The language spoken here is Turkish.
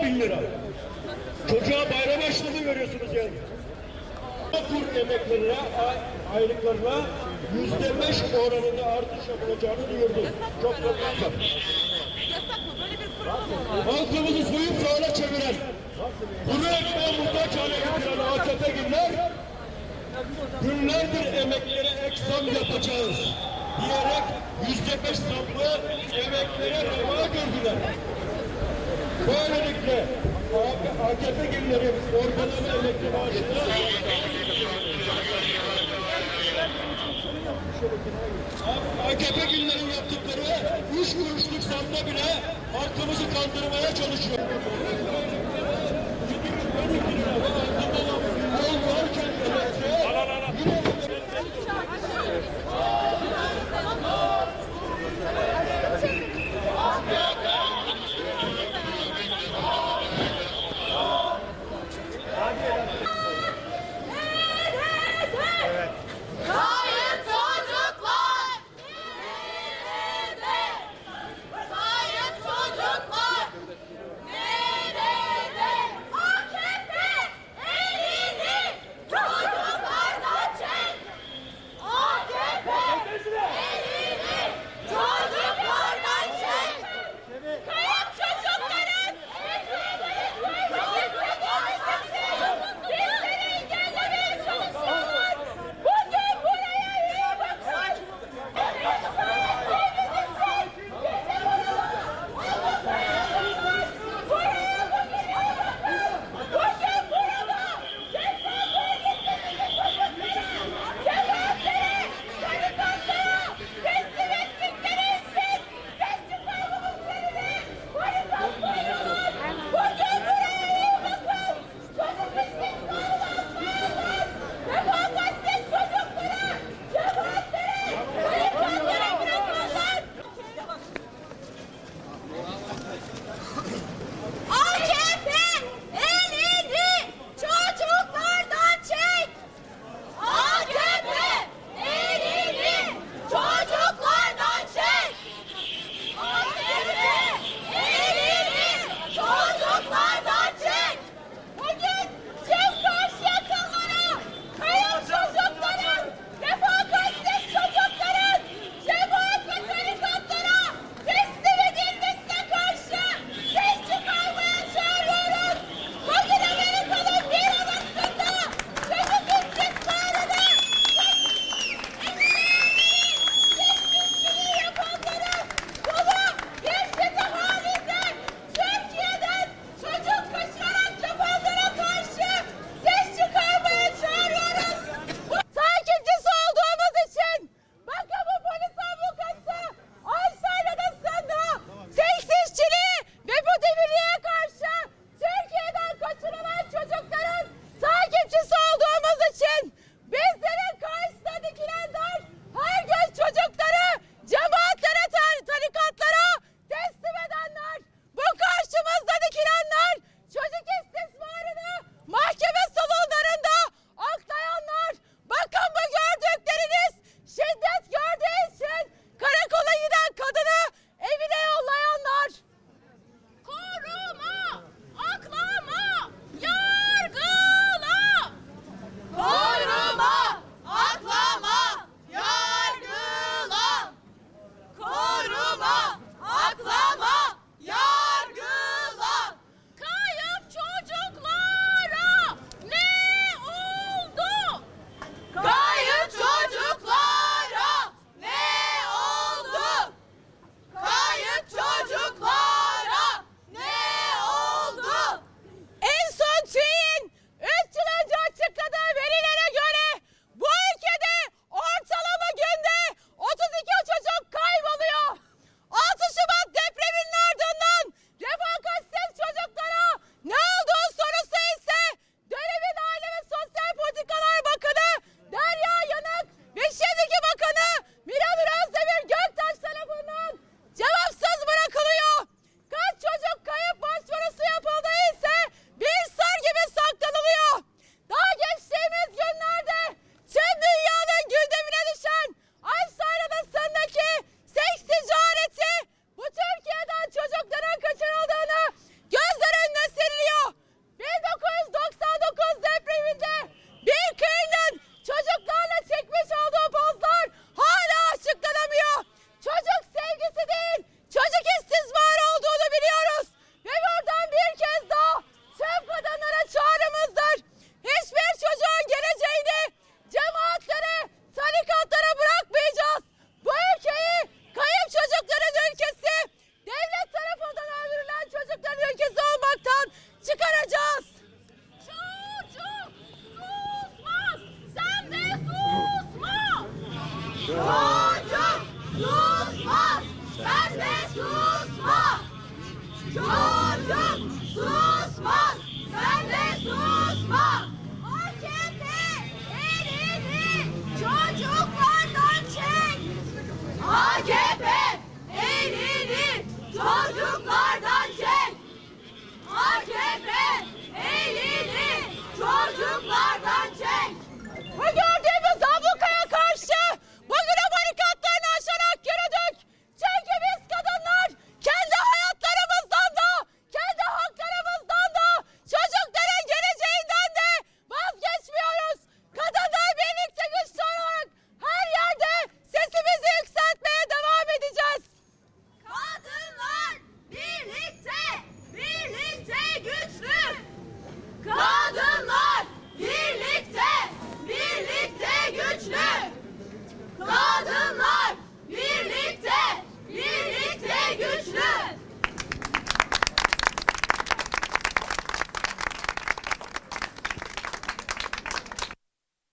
10 bin lira. Çocuğa bayram harçlığı veriyorsunuz yani. Kur emeklerine, ay- aylıklarına yüzde beş oranında artış yapılacağını duyurdu. Çok mutluyum. Halkımızı soyup sağına çeviren, kuru ekmeğe muhtaç hale getiren AKP günler, günlerdir emeklilere ek zam yapacağız diyerek yüzde beş zamlı emeklilere reva gördüler. Böylelikle AKP günleri ortalama emekli maaşını AKP günlerin yaptıkları üç kuruşluk zamda bile halkımızı kandırmaya çalışıyor.